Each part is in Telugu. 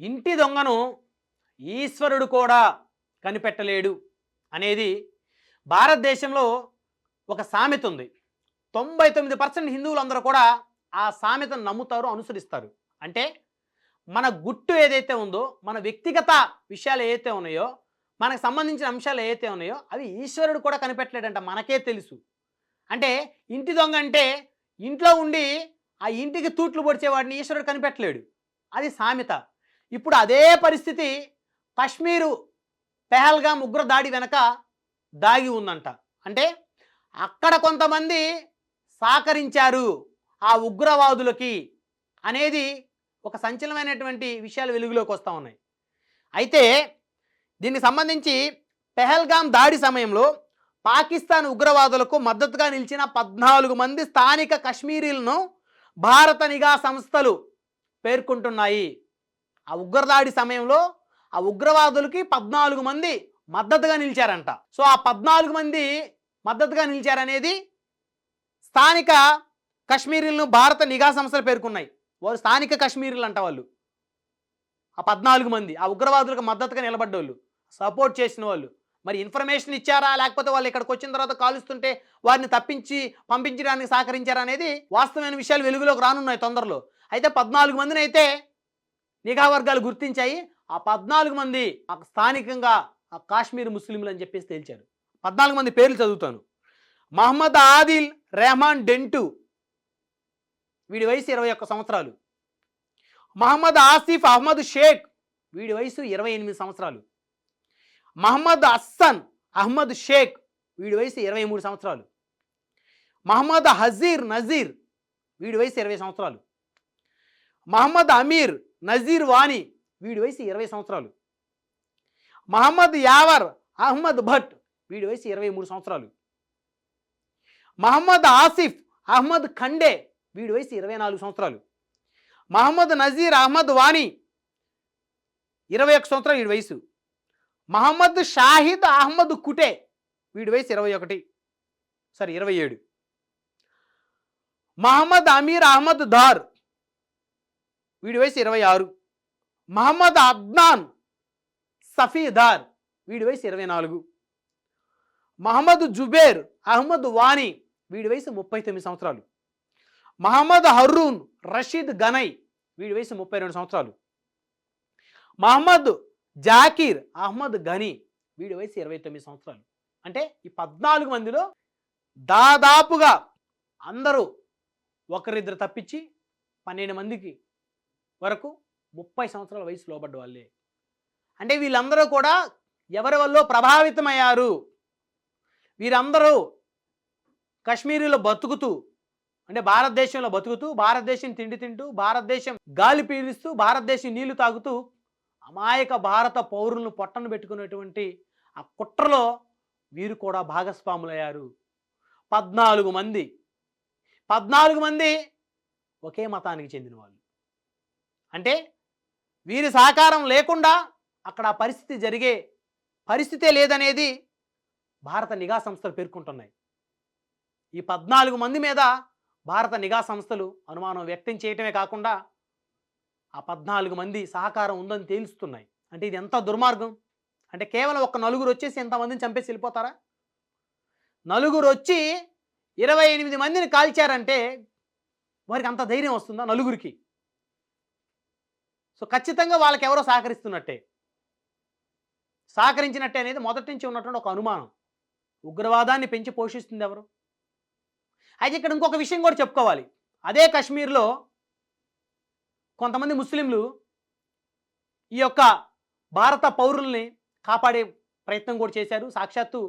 ఇంటి దొంగను ఈశ్వరుడు కూడా కనిపెట్టలేడు అనేది భారతదేశంలో ఒక సామెత ఉంది. తొంభై తొమ్మిది పర్సెంట్ హిందువులందరూ కూడా ఆ సామెతను నమ్ముతారు అనుసరిస్తారు. అంటే మన గుట్టు ఏదైతే ఉందో మన వ్యక్తిగత విషయాలు ఏదైతే ఉన్నాయో మనకు సంబంధించిన అంశాలు ఏవైతే ఉన్నాయో అవి ఈశ్వరుడు కూడా కనిపెట్టలేడంట మనకే తెలుసు. అంటే ఇంటి దొంగ అంటే ఇంట్లో ఉండి ఆ ఇంటికి తూట్లు పొడిచేవాడిని ఈశ్వరుడు కనిపెట్టలేడు. అది సామెత. ఇప్పుడు అదే పరిస్థితి కశ్మీరు పెహల్గాం ఉగ్ర దాడి వెనక దాగి ఉందంట. అంటే అక్కడ కొంతమంది సహకరించారు ఆ ఉగ్రవాదులకి అనేది ఒక సంచలనమైనటువంటి విషయాలు వెలుగులోకి వస్తూ ఉన్నాయి. అయితే దీనికి సంబంధించి పెహల్గాం దాడి సమయంలో పాకిస్తాన్ ఉగ్రవాదులకు మద్దతుగా నిలిచిన పద్నాలుగు మంది స్థానిక కశ్మీరీలను భారత నిఘా సంస్థలు పేర్కొంటున్నాయి. ఆ ఉగ్రదాడి సమయంలో ఆ ఉగ్రవాదులకి పద్నాలుగు మంది మద్దతుగా నిలిచారంట. సో ఆ పద్నాలుగు మంది మద్దతుగా నిలిచారనేది స్థానిక కశ్మీరీలను భారత నిఘా సంస్థలు పేర్కొన్నాయి. వాళ్ళు స్థానిక కశ్మీరీలు అంట వాళ్ళు. ఆ పద్నాలుగు మంది ఆ ఉగ్రవాదులకు మద్దతుగా నిలబడ్డోళ్ళు సపోర్ట్ చేసిన వాళ్ళు. మరి ఇన్ఫర్మేషన్ ఇచ్చారా? లేకపోతే వాళ్ళు ఇక్కడికి వచ్చిన తర్వాత కాలుస్తుంటే వారిని తప్పించి పంపించడానికి సహకరించారా అనేది వాస్తవమైన విషయాలు వెలుగులోకి రానున్నాయి తొందరలో. అయితే పద్నాలుగు మందిని అయితే నిఘా వర్గాలు గుర్తించాయి. ఆ పద్నాలుగు మంది ఆ స్థానికంగా ఆ కాశ్మీర్ ముస్లింలు అని చెప్పేసి తేల్చారు. పద్నాలుగు మంది పేర్లు చదువుతాను. మహమ్మద్ ఆదిల్ రెహమాన్ డెంటు. వీడి వయసు ఇరవై ఒక్క సంవత్సరాలు. మహమ్మద్ ఆసిఫ్ అహ్మద్ షేక్. వీడి వయసు ఇరవై ఎనిమిది సంవత్సరాలు. మహమ్మద్ అస్సన్ అహ్మద్ షేక్. వీడి వయసు ఇరవై మూడు సంవత్సరాలు. మహమ్మద్ హజీర్ నజీర్. వీడి వయసు ఇరవై సంవత్సరాలు. మహమ్మద్ అమీర్ నజీర్ వాణి వీడి వయసు ఇరవై సంవత్సరాలు. మహమ్మద్ యావర్ అహ్మద్ భట్ వీడి వయసు ఇరవై మూడు సంవత్సరాలు. మహమ్మద్ ఆసిఫ్ అహ్మద్ ఖండే వీడి వయసు ఇరవై నాలుగు సంవత్సరాలు. మహమ్మద్ నజీర్ అహ్మద్ వాణి ఇరవై ఒక సంవత్సరాలు వీడి వయసు. మహమ్మద్ షాహిద్ అహ్మద్ కుటే వీడి వయసు ఇరవై ఒకటి సారీ ఇరవై ఏడు. మహమ్మద్ అమీర్ అహ్మద్ దార్ వీడి వయసు ఇరవై ఆరు. మహమ్మద్ అద్నాన్ సఫీదార్ వీడి వయసు ఇరవై నాలుగు. మహమ్మద్ జుబేర్ అహ్మద్ వాణి వీడి వయసు ముప్పై తొమ్మిది సంవత్సరాలు. మహమ్మద్ హర్రూన్ రషీద్ గనై వీడి వయసు ముప్పై రెండు సంవత్సరాలు. మహమ్మద్ జాకీర్ అహ్మద్ గనీ వీడి వయసు ఇరవై తొమ్మిది సంవత్సరాలు. అంటే ఈ పద్నాలుగు మందిలో దాదాపుగా అందరూ ఒకరిద్దరు తప్పించి పన్నెండు మందికి వరకు ముప్పై సంవత్సరాల వయసు లోబడ్డ వాళ్ళే. అంటే వీళ్ళందరూ కూడా ఎవరి వల్ల ప్రభావితమయ్యారు? వీరందరూ కాశ్మీరీలో బతుకుతూ అంటే భారతదేశంలో బతుకుతూ భారతదేశం తిండి తింటూ భారతదేశం గాలి పీలుస్తూ భారతదేశం నీళ్ళు తాగుతూ అమాయక భారత పౌరులను పొట్టను పెట్టుకునేటువంటి ఆ కుట్రలో వీరు కూడా భాగస్వాములయ్యారు. పద్నాలుగు మంది. పద్నాలుగు మంది ఒకే మతానికి చెందిన వాళ్ళు అంటే వీరి సహకారం లేకుండా అక్కడ పరిస్థితి జరిగే పరిస్థితే లేదనేది భారత నిఘా సంస్థలు పేర్కొంటున్నాయి. ఈ పద్నాలుగు మంది మీద భారత నిఘా సంస్థలు అనుమానం వ్యక్తం చేయటమే కాకుండా ఆ పద్నాలుగు మంది సహకారం ఉందని తేలుస్తున్నాయి. అంటే ఇది ఎంత దుర్మార్గం? అంటే కేవలం ఒక నలుగురు వచ్చేసి ఎంతమందిని చంపేసి వెళ్ళిపోతారా? నలుగురు వచ్చి ఇరవై ఎనిమిది మందిని కాల్చారంటే వారికి అంత ధైర్యం వస్తుందా నలుగురికి? సో ఖచ్చితంగా వాళ్ళకి ఎవరో సహకరిస్తున్నట్టే. సహకరించినట్టే అనేది మొదటి నుంచి ఉన్నటువంటి ఒక అనుమానం. ఉగ్రవాదాన్ని పెంచి పోషిస్తుంది ఎవరు? అయితే ఇక్కడ ఇంకొక విషయం కూడా చెప్పుకోవాలి. అదే కాశ్మీర్లో కొంతమంది ముస్లింలు ఈ యొక్క భారత పౌరుల్ని కాపాడే ప్రయత్నం కూడా చేశారు. సాక్షాత్తు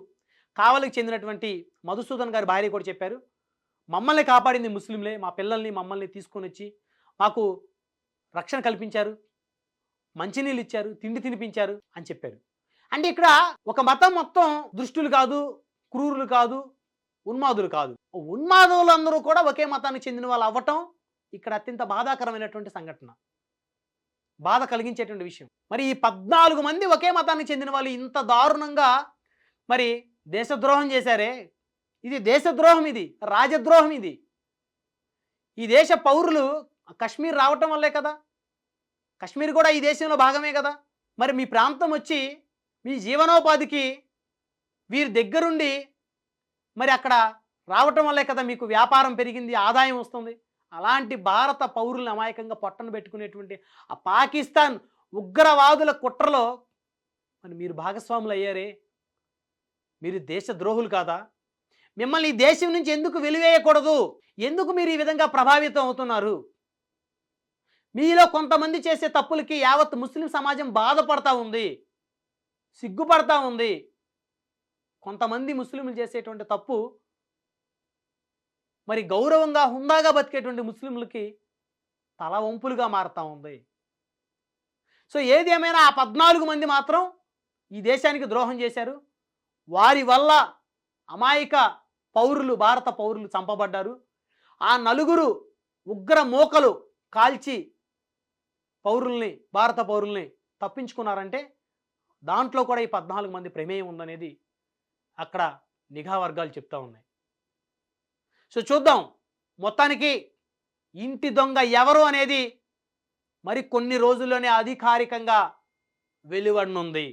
కావలికి చెందినటువంటి మధుసూదన్ గారి భార్య కూడా చెప్పారు. మమ్మల్ని కాపాడింది ముస్లింలే మా పిల్లల్ని మమ్మల్ని తీసుకొని వచ్చి మాకు రక్షణ కల్పించారు. మంచినీళ్ళు ఇచ్చారు. తిండి తినిపించారు అని చెప్పారు. అంటే ఇక్కడ ఒక మతం మొత్తం దుష్టులు కాదు క్రూరులు కాదు ఉన్మాదులు కాదు. ఉన్మాదులందరూ కూడా ఒకే మతానికి చెందిన వాళ్ళు అవ్వటం ఇక్కడ అత్యంత బాధాకరమైనటువంటి సంఘటన. బాధ కలిగించేటువంటి విషయం. మరి ఈ పద్నాలుగు మంది ఒకే మతానికి చెందిన వాళ్ళు ఇంత దారుణంగా మరి దేశద్రోహం చేశారే? ఇది దేశద్రోహం ఇది రాజద్రోహం ఇది. ఈ దేశ పౌరులు కశ్మీర్ రావటం వల్లే కదా. కశ్మీర్ కూడా ఈ దేశంలో భాగమే కదా. మరి మీ ప్రాంతం వచ్చి మీ జీవనోపాధికి వీరి దగ్గరుండి మరి అక్కడ రావటం వల్లే కదా మీకు వ్యాపారం పెరిగింది ఆదాయం వస్తుంది. అలాంటి భారత పౌరులను అమాయకంగా పొట్టను పెట్టుకునేటువంటి ఆ పాకిస్తాన్ ఉగ్రవాదుల కుట్రలో మరి మీరు భాగస్వాములు అయ్యారే? మీరు దేశ ద్రోహులు కాదా? మిమ్మల్ని ఈ దేశం నుంచి ఎందుకు వెలివేయకూడదు? ఎందుకు మీరు ఈ విధంగా ప్రభావితం అవుతున్నారు? మీలో కొంతమంది చేసే తప్పులకి యావత్ ముస్లిం సమాజం బాధపడతా ఉంది సిగ్గుపడతా ఉంది. కొంతమంది ముస్లింలు చేసేటువంటి తప్పు మరి గౌరవంగా హుందాగా బతికేటువంటి ముస్లింలకి తల వంపులుగా మారుతా ఉంది. సో ఏది ఏమైనా ఆ పద్నాలుగు మంది మాత్రం ఈ దేశానికి ద్రోహం చేశారు. వారి వల్ల అమాయక పౌరులు భారత పౌరులు చంపబడ్డారు. ఆ నలుగురు ఉగ్ర మోకలు కాల్చి పౌరుల్ని భారత పౌరుల్ని తప్పించుకున్నారంటే దాంట్లో కూడా ఈ పద్నాలుగు మంది ప్రమేయం ఉందనేది అక్కడ నిఘా వర్గాలు చెప్తా ఉన్నాయి. సో చూద్దాం మొత్తానికి ఇంటి దొంగ ఎవరు అనేది మరి కొన్ని రోజుల్లోనే అధికారికంగా వెలువడనుంది.